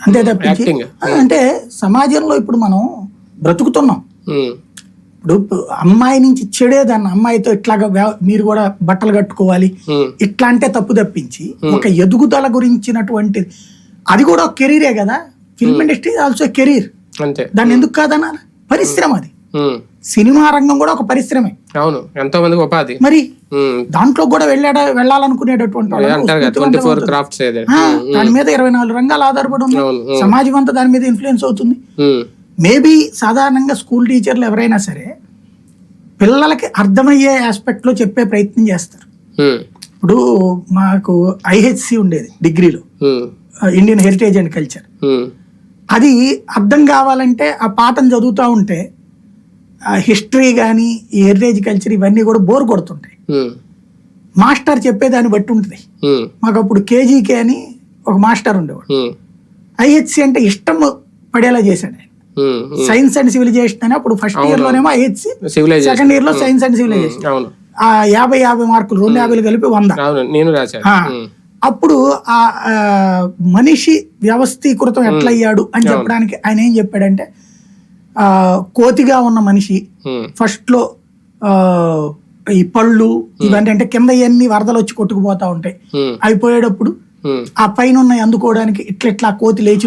అంతే తప్పించి అంటే సమాజంలో ఇప్పుడు మనం బ్రతుకుతున్నాం. ఉమ్, ఇప్పుడు అమ్మాయి నుంచి చెడేదాన్ని అమ్మాయితో ఇట్లాగా మీరు కూడా బట్టలు కట్టుకోవాలి. ఉమ్, ఇట్లా అంటే తప్పు తప్పించి ఒక ఎదుగుదల గురించినటువంటి అది కూడా ఒక కెరీరే కదా. ఫిల్మ్ ఇండస్ట్రీ ఆల్సో కెరీర్ అంతే. దాన్ని ఎందుకు కాదనాలి? పరిశ్రమ అది. సినిమా రంగం కూడా ఒక పరిశ్రమే. అవును ఎంతో మందికి ఉపాధి. మరి దాంట్లో కూడా వెళ్ళాడ వెళ్ళాలనుకునేటటువంటి దాని మీద ఇరవై నాలుగు రంగాలు ఆధారపడి ఉమ్, సమాజం అంతా దాని మీద ఇన్ఫ్లుయెన్స్ అవుతుంది. మేబీ సాధారణంగా స్కూల్ టీచర్లు ఎవరైనా సరే పిల్లలకి అర్థమయ్యే ఆస్పెక్ట్లో చెప్పే ప్రయత్నం చేస్తారు. ఇప్పుడు మాకు ఐహెచ్సి ఉండేది డిగ్రీలో. ఇండియన్ హెరిటేజ్ అండ్ కల్చర్ అది అర్థం కావాలంటే ఆ పాఠం చదువుతూ ఉంటే హిస్టరీ కానీ ఈ హెరిటేజ్ కల్చర్ ఇవన్నీ కూడా బోర్ కొడుతుంటాయి. మాస్టర్ చెప్పేదాన్ని బట్టి ఉంటుంది. మాకు అప్పుడు కేజీకే అని ఒక మాస్టర్ ఉండేవాడు. ఐహెచ్సి అంటే ఇష్టం పడేలా చేశాడు ఆయన. సైన్స్ అండ్ సివిలైజేషన్ అని అప్పుడు ఫస్ట్ ఇయర్ లోనేమో ఐహెచ్సి సెకండ్ ఇయర్లో సైన్స్ అండ్ సివిలైజేషన్. ఆ యాభై యాభై మార్కులు రెండు యాభైలు కలిపి వంద. నేను అప్పుడు ఆ మనిషి వ్యవస్థీకృతం ఎట్లయ్యాడు అని చెప్పడానికి ఆయన ఏం చెప్పాడంటే కోతిగా ఉన్న మనిషి ఫస్ట్లో ఆ, ఈ పళ్ళు ఇవన్నీ అంటే కింద ఇవన్నీ వరదలు వచ్చి కొట్టుకుపోతా ఉంటాయి. ఉమ్, అవి పోయేటప్పుడు ఉమ్. ఆ పైన ఉన్నాయి అందుకోవడానికి ఇట్లా ఇట్లా కోతి లేచి